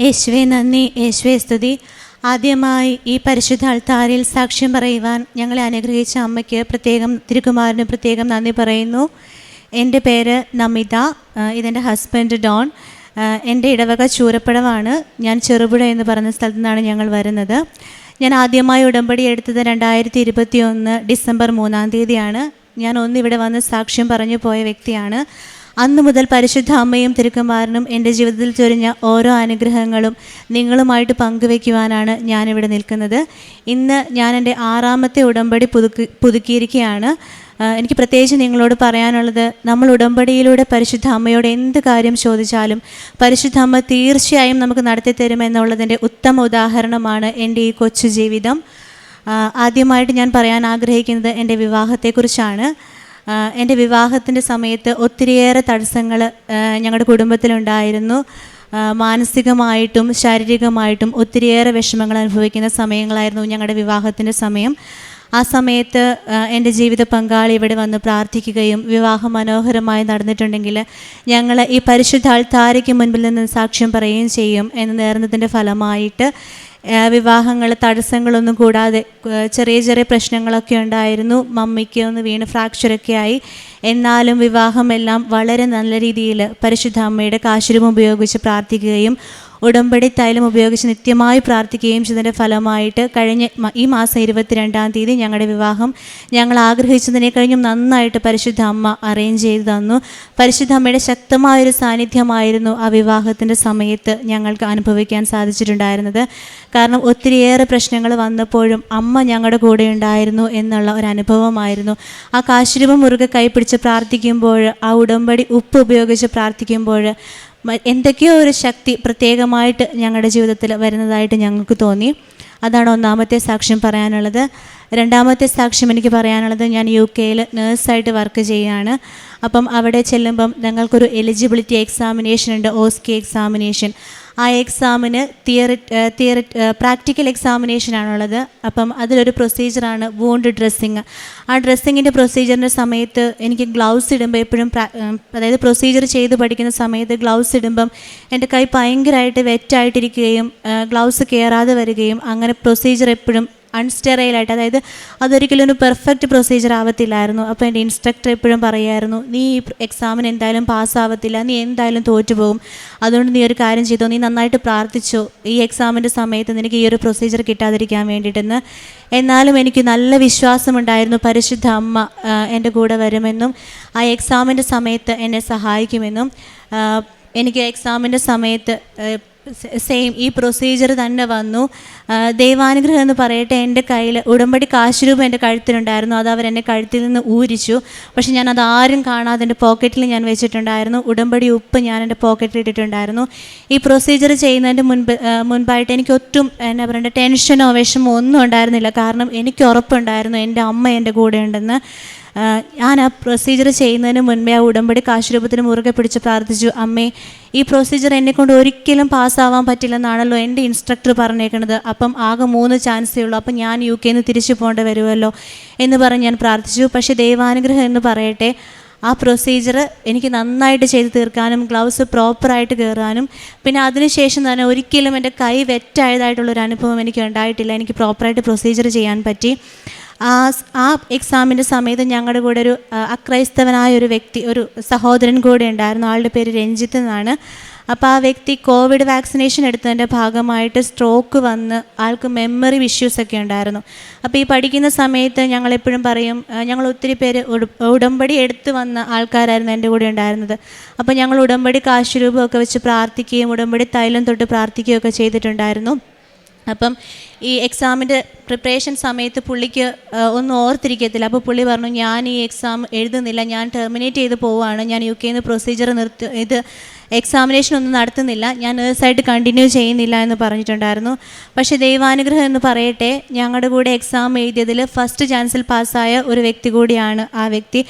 യേശുവെ നന്ദി. യേശുവെ സ്തുതി. ആദ്യമായി ഈ പരിശുദ്ധ അൾത്താരിൽ സാക്ഷ്യം പറയുവാൻ ഞങ്ങളെ അനുഗ്രഹിച്ച അമ്മയ്ക്ക് പ്രത്യേകം തിരുക്കുമാരന് പ്രത്യേകം നന്ദി പറയുന്നു. എന്റെ പേര് നമിത. ഇതെന്റെ ഹസ്ബൻഡ് ഡോൺ. എന്റെ ഇടവക ചൂരപ്പടവാണ്. ഞാൻ ചെറുപുഴ എന്ന് പറഞ്ഞ സ്ഥലത്തു നിന്നാണ് ഞങ്ങൾ വരുന്നത്. ഞാൻ ആദ്യമായി ഉടമ്പടി എടുത്തത് രണ്ടായിരത്തി ഇരുപത്തി ഒന്ന് ഡിസംബർ മൂന്നാം തീയതിയാണ്. ഞാൻ ഒന്നിവിടെ വന്ന് സാക്ഷ്യം പറഞ്ഞു പോയ വ്യക്തിയാണ്. അന്നു മുതൽ പരിശുദ്ധ അമ്മയും തിരുക്കുമാരനും എന്റെ ജീവിതത്തിൽ ചൊരിഞ്ഞ ഓരോ അനുഗ്രഹങ്ങളും നിങ്ങളുമായിട്ട് പങ്കുവയ്ക്കുവാനാണ് ഞാനിവിടെ നിൽക്കുന്നത്. ഇന്ന് ഞാൻ എന്റെ ആറാമത്തെ ഉടമ്പടി പുതുക്കി പുതുക്കിയിരിക്കുകയാണ്. എനിക്ക് പ്രത്യേകിച്ച് നിങ്ങളോട് പറയാനുള്ളത് നമ്മൾ ഉടമ്പടിയിലൂടെ പരിശുദ്ധ അമ്മയോട് എന്ത് കാര്യം ചോദിച്ചാലും പരിശുദ്ധ അമ്മ തീർച്ചയായും നമുക്ക് നടത്തി തരുമെന്നുള്ളതിന്റെ ഉത്തമ ഉദാഹരണമാണ് എന്റെ ഈ കൊച്ചു ജീവിതം. ആദ്യമായിട്ട് ഞാൻ പറയാൻ ആഗ്രഹിക്കുന്നത് എന്റെ വിവാഹത്തെക്കുറിച്ചാണ്. എന്റെ വിവാഹത്തിന്റെ സമയത്ത് ഒത്തിരിയേറെ തടസ്സങ്ങൾ ഞങ്ങളുടെ കുടുംബത്തിലുണ്ടായിരുന്നു. മാനസികമായിട്ടും ശാരീരികമായിട്ടും ഒത്തിരിയേറെ വിഷമങ്ങൾ അനുഭവിക്കുന്ന സമയങ്ങളായിരുന്നു ഞങ്ങളുടെ വിവാഹത്തിന്റെ സമയം. ആ സമയത്ത് എന്റെ ജീവിത പങ്കാളി ഇവിടെ വന്ന് പ്രാർത്ഥിക്കുകയും വിവാഹം മനോഹരമായി നടന്നിട്ടുണ്ടെങ്കിൽ ഞങ്ങൾ ഈ പരിശുദ്ധ ആൾത്താരയ്ക്ക് മുൻപിൽ നിന്ന് സാക്ഷ്യം പറയുകയും ചെയ്യും എന്ന് നേർന്നതിന്റെ ഫലമായിട്ട് വിവാഹങ്ങൾ തടസ്സങ്ങളൊന്നും കൂടാതെ ചെറിയ ചെറിയ പ്രശ്നങ്ങളൊക്കെ ഉണ്ടായിരുന്നു. മമ്മിക്ക് ഒന്ന് വീണ് ഫ്രാക്ചറൊക്കെ ആയി. എന്നാലും വിവാഹമെല്ലാം വളരെ നല്ല രീതിയിൽ പരിശുദ്ധ അമ്മയുടെ കാശുരം ഉപയോഗിച്ച് പ്രാർത്ഥിക്കുകയും ഉടമ്പടി തൈലം ഉപയോഗിച്ച് നിത്യമായി പ്രാർത്ഥിക്കുകയും ചെയ്തതിന്റെ ഫലമായിട്ട് കഴിഞ്ഞ ഈ മാസം ഇരുപത്തിരണ്ടാം തീയതി ഞങ്ങളുടെ വിവാഹം ഞങ്ങൾ ആഗ്രഹിച്ചതിനെ കഴിഞ്ഞും നന്നായിട്ട് പരിശുദ്ധ അമ്മ അറേഞ്ച് ചെയ്തു തന്നു. പരിശുദ്ധ അമ്മയുടെ ശക്തമായൊരു സാന്നിധ്യമായിരുന്നു ആ വിവാഹത്തിന്റെ സമയത്ത് ഞങ്ങൾക്ക് അനുഭവിക്കാൻ സാധിച്ചിട്ടുണ്ടായിരുന്നത്. കാരണം ഒത്തിരിയേറെ പ്രശ്നങ്ങൾ വന്നപ്പോഴും അമ്മ ഞങ്ങളുടെ കൂടെ ഉണ്ടായിരുന്നു എന്നുള്ള ഒരു അനുഭവമായിരുന്നു. ആ കാശുരൂപം മുറുകെ കൈപ്പിടിച്ച് പ്രാർത്ഥിക്കുമ്പോൾ ആ ഉടമ്പടി ഉപ്പ് ഉപയോഗിച്ച് പ്രാർത്ഥിക്കുമ്പോൾ എന്തൊക്കെയോ ഒരു ശക്തി പ്രത്യേകമായിട്ട് ഞങ്ങളുടെ ജീവിതത്തിൽ വരുന്നതായിട്ട് ഞങ്ങൾക്ക് തോന്നി. അതാണ് ഒന്നാമത്തെ സാക്ഷ്യം പറയാനുള്ളത്. രണ്ടാമത്തെ സാക്ഷ്യം എനിക്ക് പറയാനുള്ളത് ഞാൻ യു കെയിൽ നേഴ്സായിട്ട് വർക്ക് ചെയ്യുകയാണ്. അപ്പം അവിടെ ചെല്ലുമ്പം ഞങ്ങൾക്കൊരു എലിജിബിലിറ്റി എക്സാമിനേഷൻ ഉണ്ട് ഓസ്കി എക്സാമിനേഷൻ ആ എക്സാമിന് തിയറി തിയറി പ്രാക്ടിക്കൽ എക്സാമിനേഷനാണുള്ളത് അപ്പം അതിലൊരു പ്രൊസീജിയറാണ് വൂണ്ട് ഡ്രസ്സിങ് ആ ഡ്രസ്സിങ്ങിന്റെ പ്രൊസീജിയറിന്റെ സമയത്ത് എനിക്ക് ഗ്ലൗസ് ഇടുമ്പോൾ എപ്പോഴും അതായത് പ്രൊസീജിയർ ചെയ്ത് പഠിക്കുന്ന സമയത്ത് ഗ്ലൗസ് ഇടുമ്പം എന്റെ കൈ ഭയങ്കരമായിട്ട് വെറ്റായിട്ടിരിക്കുകയും ഗ്ലൗസ് കയറാതെ വരികയും അങ്ങനെ പ്രൊസീജിയർ എപ്പോഴും അൺസ്റ്റെറൈലായിട്ട് അതായത് അതൊരിക്കലും ഒരു പെർഫെക്റ്റ് പ്രൊസീജിയർ ആവത്തില്ലായിരുന്നു. അപ്പോൾ എന്റെ ഇൻസ്ട്രക്ടർ എപ്പോഴും പറയുമായിരുന്നു നീ ഈ എക്സാമിന് എന്തായാലും പാസ്സാവത്തില്ല നീ എന്തായാലും തോറ്റുപോകും. അതുകൊണ്ട് നീ ഒരു കാര്യം ചെയ്തോ. നീ നന്നായിട്ട് പ്രാർത്ഥിച്ചോ. ഈ എക്സാമിന്റെ സമയത്ത് നിനക്ക് ഈ ഒരു പ്രൊസീജിയർ കിട്ടാതിരിക്കാൻ വേണ്ടിയിട്ടെന്ന്. എന്നാലും എനിക്ക് നല്ല വിശ്വാസമുണ്ടായിരുന്നു. പരിശുദ്ധ അമ്മ എന്റെ കൂടെ വരുമെന്നും ആ എക്സാമിന്റെ സമയത്ത് എന്നെ സഹായിക്കുമെന്നും എനിക്ക് എക്സാമിന്റെ സമയത്ത് സെയിം ഈ പ്രൊസീജിയർ തന്നെ വന്നു. ദൈവാനുഗ്രഹം എന്ന് പറയട്ടെ എന്റെ കയ്യിൽ ഉടമ്പടി കാശ് രൂപ എന്റെ കഴുത്തിലുണ്ടായിരുന്നു. അത് അവർ എന്റെ കഴുത്തിൽ നിന്ന് ഊരിച്ചു. പക്ഷേ ഞാൻ അത് ആരും കാണാതെ എന്റെ പോക്കറ്റിൽ ഞാൻ വെച്ചിട്ടുണ്ടായിരുന്നു. ഉടമ്പടി ഉപ്പ് ഞാൻ എന്റെ പോക്കറ്റിൽ ഇട്ടിട്ടുണ്ടായിരുന്നു. ഈ പ്രൊസീജിയർ ചെയ്യുന്നതിന്റെ മുൻപ് മുൻപായിട്ട് എനിക്ക് ഒട്ടും എന്നാ പറയണ്ട ടെൻഷനോ വിഷമോ ഒന്നും ഉണ്ടായിരുന്നില്ല. കാരണം എനിക്ക് ഉറപ്പുണ്ടായിരുന്നു എന്റെ അമ്മ എന്റെ കൂടെ ഉണ്ടെന്ന്. ഞാൻ ആ പ്രൊസീജിയർ ചെയ്യുന്നതിന് മുൻപേ ആ ഉടമ്പടി കാശുരൂപത്തിന് മുറുകെ പിടിച്ച് പ്രാർത്ഥിച്ചു അമ്മേ ഈ പ്രൊസീജിയർ എന്നെക്കൊണ്ട് ഒരിക്കലും പാസ്സാവാൻ പറ്റില്ലെന്നാണല്ലോ എന്റെ ഇൻസ്ട്രക്ടർ പറഞ്ഞേക്കുന്നത് അപ്പം ആകെ മൂന്ന് ചാൻസേ ഉള്ളൂ. അപ്പം ഞാൻ യു കെയിൽ നിന്ന് തിരിച്ചു പോകേണ്ടി വരുമല്ലോ എന്ന് പറഞ്ഞ് ഞാൻ പ്രാർത്ഥിച്ചു. പക്ഷേ ദൈവാനുഗ്രഹം എന്ന് പറയട്ടെ ആ പ്രൊസീജിയർ എനിക്ക് നന്നായിട്ട് ചെയ്ത് തീർക്കാനും ഗ്ലൗസ് പ്രോപ്പറായിട്ട് കയറാനും പിന്നെ അതിനുശേഷം തന്നെ ഒരിക്കലും എന്റെ കൈ വെറ്റായതായിട്ടുള്ളൊരു അനുഭവം എനിക്ക് ഉണ്ടായിട്ടില്ല എനിക്ക് പ്രോപ്പറായിട്ട് പ്രൊസീജിയർ ചെയ്യാൻ പറ്റി. ആ ആ എക്സാമിന്റെ സമയത്ത് ഞങ്ങളുടെ കൂടെ ഒരു അക്രൈസ്തവനായ ഒരു വ്യക്തി ഒരു സഹോദരൻ കൂടെ ഉണ്ടായിരുന്നു. ആളുടെ പേര് രഞ്ജിത്ത് എന്നാണ്. അപ്പോൾ ആ വ്യക്തി കോവിഡ് വാക്സിനേഷൻ എടുത്തതിന്റെ ഭാഗമായിട്ട് സ്ട്രോക്ക് വന്ന് ആൾക്ക് മെമ്മറി ഇഷ്യൂസ് ഒക്കെ ഉണ്ടായിരുന്നു. അപ്പോൾ ഈ പഠിക്കുന്ന സമയത്ത് ഞങ്ങളെപ്പോഴും പറയും ഞങ്ങൾ ഒത്തിരി പേര് ഉട- ഉടമ്പടി എടുത്ത് വന്ന ആൾക്കാരായിരുന്നു എന്റെ കൂടെ ഉണ്ടായിരുന്നത്. അപ്പോൾ ഞങ്ങൾ ഉടമ്പടി കാശുരൂപമൊക്കെ വെച്ച് പ്രാർത്ഥിക്കുകയും ഉടമ്പടി തൈലം തൊട്ട് പ്രാർത്ഥിക്കുകയൊക്കെ ചെയ്തിട്ടുണ്ടായിരുന്നു. അപ്പം ഈ എക്സാമിന്റെ പ്രിപ്പറേഷൻ സമയത്ത് പുള്ളിക്ക് ഒന്നും ഓർത്തിരിക്കത്തില്ല. അപ്പോൾ പുള്ളി പറഞ്ഞു ഞാൻ ഈ എക്സാം എഴുതുന്നില്ല. ഞാൻ ടെർമിനേറ്റ് ചെയ്ത് പോവുകയാണ്. ഞാൻ യു കെയിൽ നിന്ന് പ്രൊസീജിയർ നിർത്തി ഇത് എക്സാമിനേഷൻ ഒന്നും നടത്തുന്നില്ല. ഞാൻ നേഴ്സായിട്ട് കണ്ടിന്യൂ ചെയ്യുന്നില്ല എന്ന് പറഞ്ഞിട്ടുണ്ടായിരുന്നു. പക്ഷേ ദൈവാനുഗ്രഹം എന്ന് പറയട്ടെ ഞങ്ങളുടെ കൂടെ എക്സാം എഴുതിയതിൽ ഫസ്റ്റ് ചാൻസിൽ പാസ്സായ ഒരു വ്യക്തി കൂടിയാണ് ആ വ്യക്തി.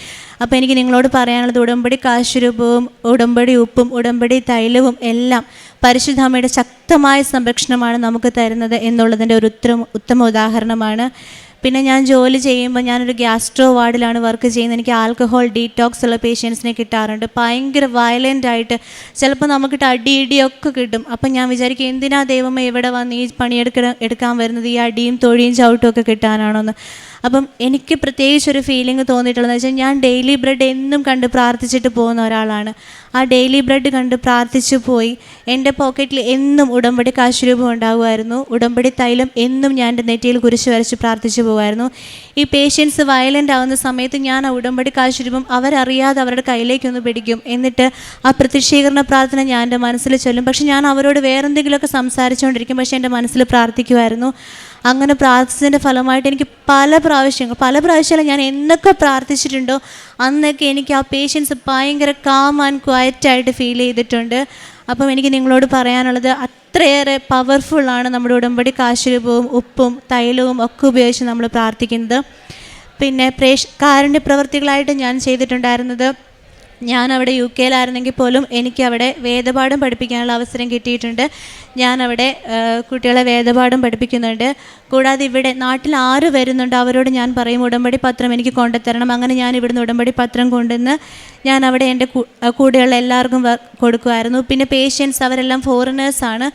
അപ്പോൾ എനിക്ക് നിങ്ങളോട് പറയാനുള്ളത് ഉടമ്പടി കാശുരൂപവും ഉടമ്പടി ഉപ്പും ഉടമ്പടി തൈലവും എല്ലാം പരിശുദ്ധാമയുടെ ശക്തമായ സംരക്ഷണമാണ് നമുക്ക് തരുന്നത് എന്നുള്ളതിന്റെ ഒരു ഉത്തരം ഉത്തമ ഉദാഹരണമാണ്. പിന്നെ ഞാൻ ജോലി ചെയ്യുമ്പോൾ ഞാനൊരു ഗ്യാസ്ട്രോ വാർഡിലാണ് വർക്ക് ചെയ്യുന്നത്. എനിക്ക് ആൽക്കഹോൾ ഡീറ്റോക്സ് ഉള്ള പേഷ്യൻസിനെ കിട്ടാറുണ്ട്. ഭയങ്കര വയലന്റ് ആയിട്ട് ചിലപ്പോൾ നമുക്കിട്ട് അടി ഇടിയൊക്കെ കിട്ടും. അപ്പം ഞാൻ വിചാരിക്കും എന്തിനാ ദൈവമേ എവിടെ വന്ന് ഈ പണിയെടുക്കാൻ എടുക്കാൻ വരുന്നത്? ഈ അടിയും തൊഴിയും ചവിട്ടും ഒക്കെ കിട്ടാനാണോന്ന്. അപ്പം എനിക്ക് പ്രത്യേകിച്ച് ഒരു ഫീലിംഗ് തോന്നിയിട്ടുള്ളത് വെച്ചാൽ ഞാൻ ഡെയിലി ബ്രെഡ് എന്നും കണ്ട് പ്രാർത്ഥിച്ചിട്ട് പോകുന്ന ഒരാളാണ്. ആ ഡെയിലി ബ്രെഡ് കണ്ട് പ്രാർത്ഥിച്ചു പോയി. എന്റെ പോക്കറ്റിൽ എന്നും ഉടമ്പടി കാശുരൂപം ഉണ്ടാകുമായിരുന്നു. ഉടമ്പടി തൈലം എന്നും ഞാൻ എന്റെ നെറ്റിയിൽ കുരിശ് വരച്ച് പ്രാർത്ഥിച്ചു പോകുമായിരുന്നു. ഈ പേഷ്യൻസ് വയലന്റ് ആവുന്ന സമയത്ത് ഞാൻ ആ ഉടമ്പടി കാശുരൂപം അവരറിയാതെ അവരുടെ കയ്യിലേക്കൊന്ന് പിടിക്കും. എന്നിട്ട് ആ പ്രത്യക്ഷീകരണ പ്രാർത്ഥന ഞാൻ എന്റെ മനസ്സിൽ ചൊല്ലും. പക്ഷെ ഞാൻ അവരോട് വേറെന്തെങ്കിലുമൊക്കെ സംസാരിച്ചുകൊണ്ടിരിക്കും. പക്ഷേ എന്റെ മനസ്സിൽ പ്രാർത്ഥിക്കുമായിരുന്നു. അങ്ങനെ പ്രാർത്ഥിച്ചതിന്റെ ഫലമായിട്ട് എനിക്ക് പല പ്രാവശ്യങ്ങൾ പല പ്രാവശ്യമല്ല ഞാൻ എന്നൊക്കെ പ്രാർത്ഥിച്ചിട്ടുണ്ടോ അന്നൊക്കെ എനിക്ക് ആ പേഷ്യൻസ് ഭയങ്കര കാം ആൻഡ് ക്വയറ്റായിട്ട് ഫീൽ ചെയ്തിട്ടുണ്ട്. അപ്പം എനിക്ക് നിങ്ങളോട് പറയാനുള്ളത് അത്രയേറെ പവർഫുള്ളാണ് നമ്മുടെ ഉടമ്പടി കാശുരൂപവും ഉപ്പും തൈലവും ഒക്കെ ഉപയോഗിച്ച് നമ്മൾ പ്രാർത്ഥിക്കുന്നത്. പിന്നെ പ്രേഷ് കാരുണ്യ പ്രവൃത്തികളായിട്ട് ഞാൻ ചെയ്തിട്ടുണ്ടായിരുന്നത് ഞാൻ അവിടെ യു കെയിലായിരുന്നെങ്കിൽ പോലും എനിക്ക് അവിടെ വേദപാഠം പഠിപ്പിക്കാനുള്ള അവസരം കിട്ടിയിട്ടുണ്ട്. ഞാൻ അവിടെ കുട്ടികളെ വേദപാഠം പഠിപ്പിക്കുന്നുണ്ട്. കൂടാതെ ഇവിടെ നാട്ടിൽ ആര് വരുന്നുണ്ട് അവരോട് ഞാൻ പറയും ഉടമ്പടി പത്രം എനിക്ക് കൊണ്ടുതരണം. അങ്ങനെ ഞാൻ ഇവിടുന്ന് ഉടമ്പടി പത്രം കൊണ്ടുവന്ന് ഞാൻ അവിടെ എന്റെ കൂടെയുള്ള എല്ലാവർക്കും കൊടുക്കുമായിരുന്നു. പിന്നെ പേഷ്യൻസ് അവരെല്ലാം ഫോറിനേഴ്സാണ്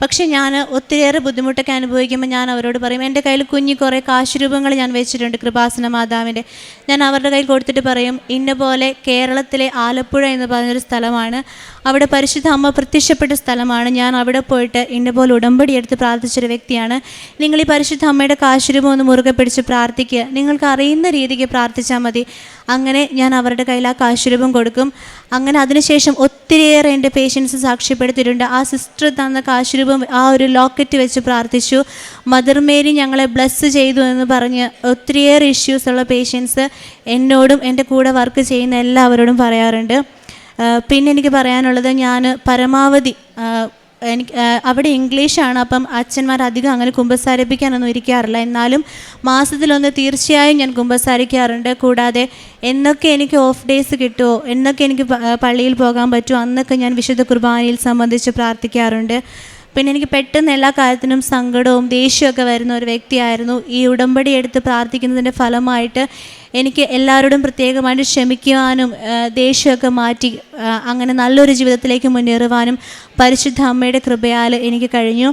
പക്ഷേ ഞാൻ ഒത്തിരിയേറെ ബുദ്ധിമുട്ടൊക്കെ അനുഭവിക്കുമ്പോൾ ഞാൻ അവരോട് പറയും എന്റെ കയ്യിൽ കുഞ്ഞി കുറേ കാശുരൂപങ്ങൾ ഞാൻ വെച്ചിട്ടുണ്ട് കൃപാസന മാതാവിന്റെ. ഞാൻ അവരുടെ കയ്യിൽ കൊടുത്തിട്ട് പറയും ഇന്ന പോലെ കേരളത്തിലെ ആലപ്പുഴ എന്ന് പറഞ്ഞൊരു സ്ഥലമാണ്. അവിടെ പരിശുദ്ധ അമ്മ പ്രത്യക്ഷപ്പെട്ട സ്ഥലമാണ്. ഞാൻ അവിടെ പോയിട്ട് ഇന്ന പോലെ ഉടമ്പടി എടുത്ത് പ്രാർത്ഥിച്ചൊരു വ്യക്തിയാണ്. നിങ്ങൾ ഈ പരിശുദ്ധ അമ്മയുടെ കാശുരൂപം ഒന്ന് മുറുകെ പിടിച്ച് പ്രാർത്ഥിക്കുക. നിങ്ങൾക്ക് അറിയുന്ന രീതിക്ക് പ്രാർത്ഥിച്ചാൽ മതി. അങ്ങനെ ഞാൻ അവരുടെ കയ്യിൽ ആ കാശുരൂപം കൊടുക്കും. അങ്ങനെ അതിനുശേഷം ഒത്തിരിയേറെ എന്റെ പേഷ്യൻസ് സാക്ഷ്യപ്പെടുത്തിയിട്ടുണ്ട്. ആ സിസ്റ്റർ തന്ന കാശുരൂപം ആ ഒരു ലോക്കറ്റ് വെച്ച് പ്രാർത്ഥിച്ചു. മദർ മേരി ഞങ്ങളെ ബ്ലസ് ചെയ്തു എന്ന് പറഞ്ഞ് ഒത്തിരിയേറെ ഇഷ്യൂസ് ഉള്ള പേഷ്യൻസ് എന്നോടും എന്റെ കൂടെ വർക്ക് ചെയ്യുന്ന എല്ലാവരോടും പറയാറുണ്ട്. പിന്നെ എനിക്ക് പറയാനുള്ളത് ഞാൻ പരമാവധി എനിക്ക് അവിടെ ഇംഗ്ലീഷാണ്. അപ്പം അച്ഛന്മാർ അധികം അങ്ങനെ കുമ്പസാരിപ്പിക്കാനൊന്നും ഇരിക്കാറില്ല. എന്നാലും മാസത്തിലൊന്ന് തീർച്ചയായും ഞാൻ കുമ്പസാരിക്കാറുണ്ട്. കൂടാതെ എന്നൊക്കെ എനിക്ക് ഓഫ് ഡേയ്സ് കിട്ടുമോ എന്നൊക്കെ എനിക്ക് പള്ളിയിൽ പോകാൻ പറ്റുമോ അന്നൊക്കെ ഞാൻ വിശുദ്ധ കുർബാനയിൽ സംബന്ധിച്ച് പ്രാർത്ഥിക്കാറുണ്ട്. പിന്നെ എനിക്ക് പെട്ടെന്ന് എല്ലാ കാര്യത്തിനും സങ്കടവും ദേഷ്യമൊക്കെ വരുന്ന ഒരു വ്യക്തിയായിരുന്നു. ഈ ഉടമ്പടി എടുത്ത് പ്രാർത്ഥിക്കുന്നതിന്റെ ഫലമായിട്ട് എനിക്ക് എല്ലാവരോടും പ്രത്യേകമായിട്ട് ക്ഷമിക്കുവാനും ദേഷ്യമൊക്കെ മാറ്റി അങ്ങനെ നല്ലൊരു ജീവിതത്തിലേക്ക് മുന്നേറുവാനും പരിശുദ്ധ അമ്മയുടെ കൃപയാൽ എനിക്ക് കഴിഞ്ഞു.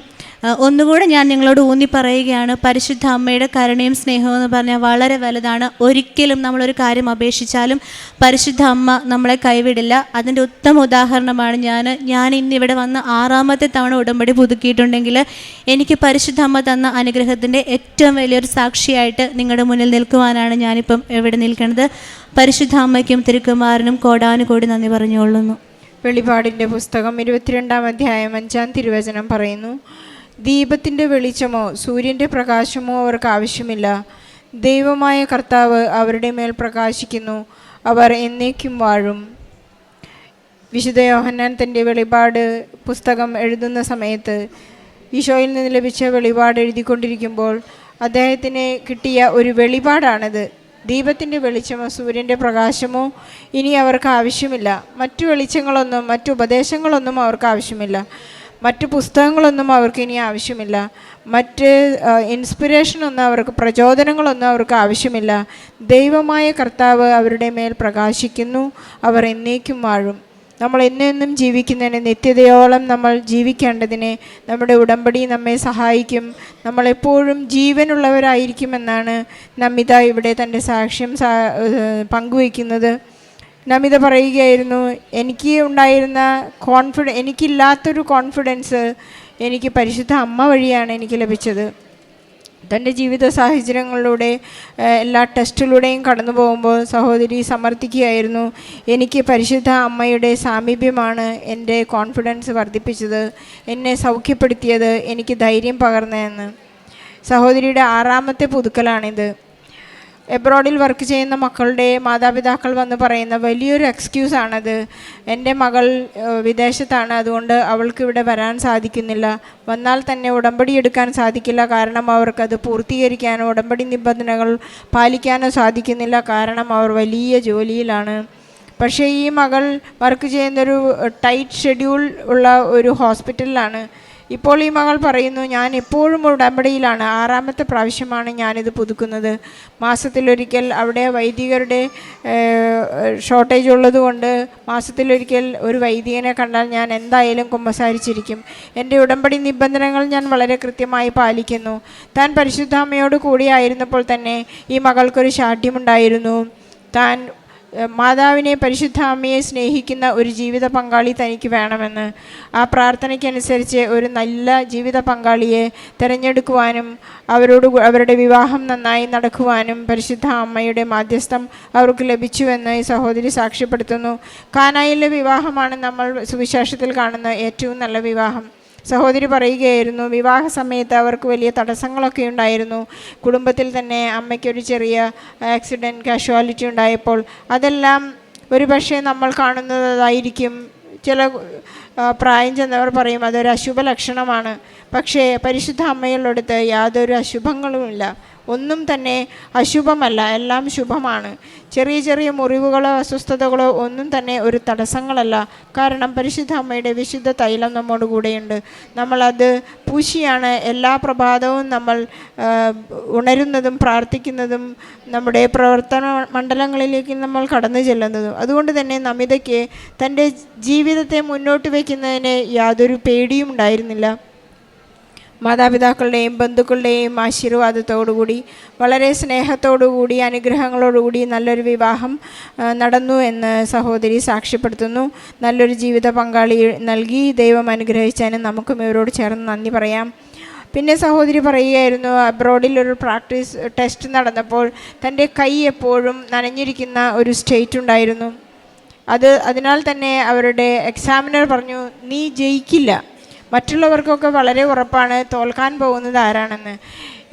ഒന്നുകൂടെ ഞാൻ നിങ്ങളോട് ഊന്നി പറയുകയാണ്. പരിശുദ്ധ അമ്മയുടെ കരുണയും സ്നേഹവും എന്ന് പറഞ്ഞാൽ വളരെ വലുതാണ്. ഒരിക്കലും നമ്മളൊരു കാര്യം അപേക്ഷിച്ചാലും പരിശുദ്ധ അമ്മ നമ്മളെ കൈവിടില്ല. അതിന്റെ ഉത്തമ ഉദാഹരണമാണ് ഞാൻ. ഞാൻ ഇന്നിവിടെ വന്ന് ആറാമത്തെ തവണ ഉടമ്പടി പുതുക്കിയിട്ടുണ്ടെങ്കിൽ എനിക്ക് പരിശുദ്ധ അമ്മ തന്ന അനുഗ്രഹത്തിന്റെ ഏറ്റവും വലിയൊരു സാക്ഷിയായിട്ട് നിങ്ങളുടെ മുന്നിൽ നിൽക്കുവാനാണ് ഞാനിപ്പം എവിടെ നിൽക്കുന്നത്. പരിശുദ്ധ അമ്മയ്ക്കും തിരുക്കുമാരനും കോടാനുകൂടി നന്ദി പറഞ്ഞുകൊള്ളുന്നു. വെളിപാടിന്റെ പുസ്തകം ഇരുപത്തിരണ്ടാം അധ്യായം അഞ്ചാം തിരുവചനം പറയുന്നു. ദീപത്തിന്റെ വെളിച്ചമോ സൂര്യന്റെ പ്രകാശമോ അവർക്ക് ആവശ്യമില്ല. ദൈവമായ കർത്താവ് അവരുടെ മേൽ പ്രകാശിക്കുന്നു. അവർ എന്നേക്കും വാഴും. വിശുദ്ധ യോഹന്നാൻ തന്റെ വെളിപാട് പുസ്തകം എഴുതുന്ന സമയത്ത് ഈശോയിൽ നിന്ന് ലഭിച്ച വെളിപാട് എഴുതിക്കൊണ്ടിരിക്കുമ്പോൾ അദ്ദേഹത്തിന് കിട്ടിയ ഒരു വെളിപാടാണിത്. ദീപത്തിന്റെ വെളിച്ചമോ സൂര്യന്റെ പ്രകാശമോ ഇനി അവർക്ക് ആവശ്യമില്ല. മറ്റു വെളിച്ചങ്ങളൊന്നും മറ്റു ഉപദേശങ്ങളൊന്നും അവർക്ക് ആവശ്യമില്ല. മറ്റു പുസ്തകങ്ങളൊന്നും അവർക്ക് ഇനി ആവശ്യമില്ല. മറ്റ് ഇൻസ്പിറേഷനൊന്നും അവർക്ക് പ്രചോദനങ്ങളൊന്നും അവർക്ക് ആവശ്യമില്ല. ദൈവമായ കർത്താവ് അവരുടെ മേൽ പ്രകാശിക്കുന്നു. അവർ എന്നേക്കും വാഴും. നമ്മൾ എന്നെന്നും ജീവിക്കുന്നതിന് നിത്യതയോളം നമ്മൾ ജീവിക്കേണ്ടതിന് നമ്മുടെ ഉടമ്പടി നമ്മെ സഹായിക്കും. നമ്മളെപ്പോഴും ജീവനുള്ളവരായിരിക്കുമെന്നാണ് നമിത ഇവിടെ തന്റെ സാക്ഷ്യം പങ്കുവയ്ക്കുന്നത്. നമിത പറയുകയായിരുന്നു എനിക്ക് ഉണ്ടായിരുന്ന കോൺഫിഡ എനിക്കില്ലാത്തൊരു കോൺഫിഡൻസ് എനിക്ക് പരിശുദ്ധ അമ്മ വഴിയാണ് എനിക്ക് ലഭിച്ചത്. തന്റെ ജീവിത സാഹചര്യങ്ങളിലൂടെ എല്ലാ ടെസ്റ്റിലൂടെയും കടന്നു പോകുമ്പോൾ സഹോദരി സമർത്ഥിക്കുകയായിരുന്നു എനിക്ക് പരിശുദ്ധ അമ്മയുടെ സാമീപ്യമാണ് എന്റെ കോൺഫിഡൻസ് വർദ്ധിപ്പിച്ചത് എന്നെ സൗഖ്യപ്പെടുത്തിയത് എനിക്ക് ധൈര്യം പകർന്നതെന്ന്. സഹോദരിയുടെ ആറാമത്തെ പുതുക്കലാണിത്. എബ്രോഡിൽ വർക്ക് ചെയ്യുന്ന മക്കളുടെ മാതാപിതാക്കൾ വന്ന് പറയുന്ന വലിയൊരു എക്സ്ക്യൂസ് എക്സ്ക്യൂസാണത് എന്റെ മകൾ വിദേശത്താണ്. അതുകൊണ്ട് അവൾക്ക് ഇവിടെ വരാൻ സാധിക്കുന്നില്ല. വന്നാൽ തന്നെ ഉടമ്പടി എടുക്കാൻ സാധിക്കില്ല. കാരണം അവർക്കത് പൂർത്തീകരിക്കാനോ ഉടമ്പടി നിബന്ധനകൾ പാലിക്കാനോ സാധിക്കുന്നില്ല. കാരണം അവർ വലിയ ജോലിയിലാണ്. പക്ഷേ ഈ മകൾ വർക്ക് ചെയ്യുന്നൊരു ടൈറ്റ് ഷെഡ്യൂൾ ഉള്ള ഒരു ഹോസ്പിറ്റലിലാണ്. ഇപ്പോൾ ഈ മകൾ പറയുന്നു ഞാൻ എപ്പോഴും ഉടമ്പടിയിലാണ്. ആറാമത്തെ പ്രാവശ്യമാണ് ഞാനിത് പുതുക്കുന്നത്. മാസത്തിലൊരിക്കൽ അവിടെ വൈദികരുടെ ഷോർട്ടേജ് ഉള്ളതുകൊണ്ട് മാസത്തിലൊരിക്കൽ ഒരു വൈദികനെ കണ്ടാൽ ഞാൻ എന്തായാലും കുമ്പസാരിച്ചിരിക്കും. എന്റെ ഉടമ്പടി നിബന്ധനകൾ ഞാൻ വളരെ കൃത്യമായി പാലിക്കുന്നു. താൻ പരിശുദ്ധാമ്മയോട് കൂടിയായിരുന്നപ്പോൾ തന്നെ ഈ മകൾക്കൊരു ശാഠ്യമുണ്ടായിരുന്നു. താൻ മാതാവിനെ പരിശുദ്ധ അമ്മയെ സ്നേഹിക്കുന്ന ഒരു ജീവിത പങ്കാളി തനിക്ക് വേണമെന്ന്. ആ പ്രാർത്ഥനയ്ക്കനുസരിച്ച് ഒരു നല്ല ജീവിത പങ്കാളിയെ തിരഞ്ഞെടുക്കുവാനും അവരോട് അവരുടെ വിവാഹം നന്നായി നടക്കുവാനും പരിശുദ്ധ അമ്മയുടെ മാധ്യസ്ഥം അവർക്ക് ലഭിച്ചുവെന്ന് ഈ സഹോദരി സാക്ഷ്യപ്പെടുത്തുന്നു. കാനായിലെ വിവാഹമാണ് നമ്മൾ സുവിശേഷത്തിൽ കാണുന്ന ഏറ്റവും നല്ല വിവാഹം. സഹോദരി പറയുകയായിരുന്നു വിവാഹ സമയത്ത് അവർക്ക് വലിയ തടസ്സങ്ങളൊക്കെ ഉണ്ടായിരുന്നു. കുടുംബത്തിൽ തന്നെ അമ്മയ്ക്കൊരു ചെറിയ ആക്സിഡന്റ് കാഷ്വാലിറ്റി ഉണ്ടായപ്പോൾ അതെല്ലാം ഒരു പക്ഷേ നമ്മൾ കാണുന്നതായിരിക്കും. ചില പ്രായം ചെന്നവർ പറയും അതൊരു അശുഭ ലക്ഷണമാണ് പക്ഷേ പരിശുദ്ധ അമ്മയുള്ളടുത്ത് യാതൊരു അശുഭങ്ങളുമില്ല. ഒന്നും തന്നെ അശുഭമല്ല എല്ലാം ശുഭമാണ്. ചെറിയ ചെറിയ മുറിവുകളോ അസ്വസ്ഥതകളോ ഒന്നും തന്നെ ഒരു തടസ്സങ്ങളല്ല. കാരണം പരിശുദ്ധ അമ്മയുടെ വിശുദ്ധ തൈലം നമ്മോട് കൂടെയുണ്ട്. നമ്മളത് പൂശിയാണ് എല്ലാ പ്രഭാതവും നമ്മൾ ഉണരുന്നതും പ്രാർത്ഥിക്കുന്നതും നമ്മുടെ പ്രവർത്തന മണ്ഡലങ്ങളിലേക്ക് നമ്മൾ കടന്നു ചെല്ലുന്നതും. അതുകൊണ്ട് തന്നെ നമിതയ്ക്ക് തന്റെ ജീവിതത്തെ മുന്നോട്ട് വയ്ക്കുന്നതിന് യാതൊരു പേടിയും ഉണ്ടായിരുന്നില്ല. മാതാപിതാക്കളുടെയും ബന്ധുക്കളുടെയും ആശീർവാദത്തോടുകൂടി വളരെ സ്നേഹത്തോടുകൂടി അനുഗ്രഹങ്ങളോടുകൂടി നല്ലൊരു വിവാഹം നടന്നു എന്ന് സഹോദരി സാക്ഷ്യപ്പെടുത്തുന്നു. നല്ലൊരു ജീവിത പങ്കാളി നൽകി ദൈവം അനുഗ്രഹിച്ചതിന് നമുക്കും ഇവരോട് ചേർന്ന് നന്ദി പറയാം. പിന്നെ സഹോദരി പറയുകയായിരുന്നു അബ്രോഡിൽ ഒരു പ്രാക്ടീസ് ടെസ്റ്റ് നടന്നപ്പോൾ തന്റെ കൈ എപ്പോഴും നനഞ്ഞിരിക്കുന്ന ഒരു സ്റ്റേറ്റ് ഉണ്ടായിരുന്നു. അത് അതിനാൽ തന്നെ അവരുടെ എക്സാമിനർ പറഞ്ഞു നീ ജയിക്കില്ല. മറ്റുള്ളവർക്കൊക്കെ വളരെ ഉറപ്പാണ് തോൽക്കാൻ പോകുന്നത് ആരാണെന്ന്.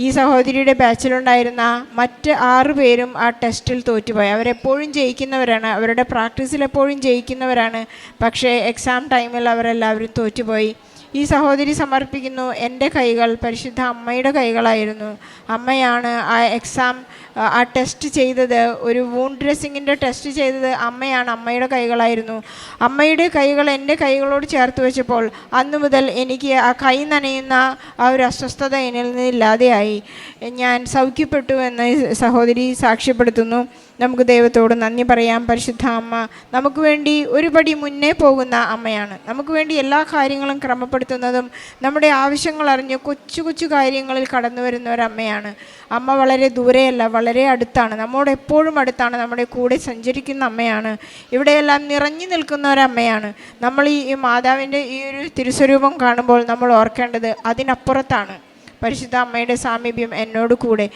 ഈ സഹോദരിയുടെ ബാച്ചിലുണ്ടായിരുന്ന മറ്റ് ആറ് പേരും ആ ടെസ്റ്റിൽ തോറ്റുപോയി. അവരെപ്പോഴും ജയിക്കുന്നവരാണ്. അവരുടെ പ്രാക്ടീസിൽ എപ്പോഴും ജയിക്കുന്നവരാണ്. പക്ഷേ എക്സാം ടൈമിൽ അവരെല്ലാവരും തോറ്റുപോയി. ഈ സഹോദരി സമർപ്പിക്കുന്നു എന്റെ കൈകൾ പരിശുദ്ധ അമ്മയുടെ കൈകളായിരുന്നു. അമ്മയാണ് ആ എക്സാം ആ ടെസ്റ്റ് ചെയ്തത് ഒരു വൂൺ ഡ്രസ്സിങ്ങിന്റെ ടെസ്റ്റ് ചെയ്തത് അമ്മയാണ്. അമ്മയുടെ കൈകളായിരുന്നു. അമ്മയുടെ കൈകൾ എന്റെ കൈകളോട് ചേർത്ത് വെച്ചപ്പോൾ അന്നു മുതൽ എനിക്ക് ആ കൈ നനയുന്ന ആ ഒരു അസ്വസ്ഥത എന്നിൽ നിന്ന് ഇല്ലാതെയായി. ഞാൻ സൗഖ്യപ്പെട്ടു എന്ന് സഹോദരി സാക്ഷ്യപ്പെടുത്തുന്നു. നമുക്ക് ദൈവത്തോട് നന്ദി പറയാം. പരിശുദ്ധ അമ്മ നമുക്ക് വേണ്ടി ഒരുപടി മുന്നേ പോകുന്ന അമ്മയാണ്. നമുക്ക് വേണ്ടി എല്ലാ കാര്യങ്ങളും ക്രമപ്പെടുത്തുന്നതും നമ്മുടെ ആവശ്യങ്ങൾ അറിഞ്ഞ് കൊച്ചു കൊച്ചു കാര്യങ്ങളിൽ കടന്നു വരുന്ന ഒരമ്മയാണ്. അമ്മ വളരെ ദൂരെയല്ല വളരെ അടുത്താണ്. നമ്മോട് എപ്പോഴും അടുത്താണ്. നമ്മുടെ കൂടെ സഞ്ചരിക്കുന്ന അമ്മയാണ്. ഇവിടെയെല്ലാം നിറഞ്ഞു നിൽക്കുന്ന ഒരമ്മയാണ്. നമ്മൾ ഈ മാതാവിന്റെ ഈ ഒരു തിരുസ്വരൂപം കാണുമ്പോൾ നമ്മൾ ഓർക്കേണ്ടത് അതിനപ്പുറത്താണ്. പരിശുദ്ധ അമ്മയുടെ സാമീപ്യം എന്നോട് കൂടെ.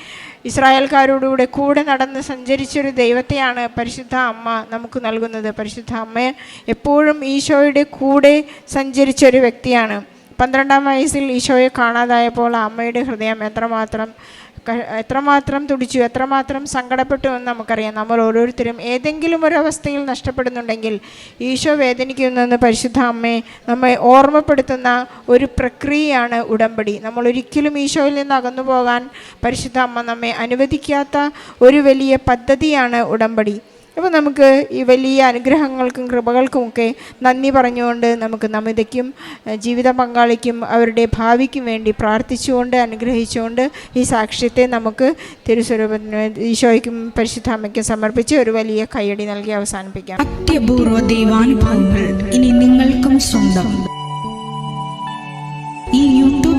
ഇസ്രായേൽക്കാരോടുകൂടെ കൂടെ നടന്ന് സഞ്ചരിച്ചൊരു ദൈവത്തെയാണ് പരിശുദ്ധ അമ്മ നമുക്ക് നൽകുന്നത്. പരിശുദ്ധ അമ്മ എപ്പോഴും ഈശോയുടെ കൂടെ സഞ്ചരിച്ചൊരു വ്യക്തിയാണ്. പന്ത്രണ്ടാം വയസ്സിൽ ഈശോയെ കാണാതായപ്പോൾ അമ്മയുടെ ഹൃദയം എത്രമാത്രം എത്രമാത്രം തുടിച്ചു എത്രമാത്രം സങ്കടപ്പെട്ടു എന്ന് നമുക്കറിയാം. നമ്മൾ ഓരോരുത്തരും ഏതെങ്കിലും ഒരു അവസ്ഥയിൽ നഷ്ടപ്പെടുന്നുണ്ടെങ്കിൽ ഈശോ വേദനിക്കുന്നെന്ന് പരിശുദ്ധ അമ്മയെ നമ്മെ ഓർമ്മപ്പെടുത്തുന്ന ഒരു പ്രക്രിയയാണ് ഉടമ്പടി. നമ്മൾ ഒരിക്കലും ഈശോയിൽ നിന്ന് അകന്നു പോകാൻ പരിശുദ്ധ അമ്മ നമ്മെ അനുവദിക്കാത്ത ഒരു വലിയ പദ്ധതിയാണ് ഉടമ്പടി. അപ്പോൾ നമുക്ക് ഈ വലിയ അനുഗ്രഹങ്ങൾക്കും കൃപകൾക്കുമൊക്കെ നന്ദി പറഞ്ഞുകൊണ്ട് നമുക്ക് നമിതയ്ക്കും ജീവിത പങ്കാളിക്കും അവരുടെ ഭാവിക്കും വേണ്ടി പ്രാർത്ഥിച്ചുകൊണ്ട് അനുഗ്രഹിച്ചുകൊണ്ട് ഈ സാക്ഷ്യത്തെ നമുക്ക് തിരുസ്വരൂപത്തിന് ഈശോയ്ക്കും പരിശുദ്ധാമയ്ക്കും സമർപ്പിച്ച് ഒരു വലിയ കയ്യടി നൽകി അവസാനിപ്പിക്കാം. അത്യപൂർവ ദൈവാനുഭവങ്ങൾ ഇനി നിങ്ങൾക്കും സ്വന്തം.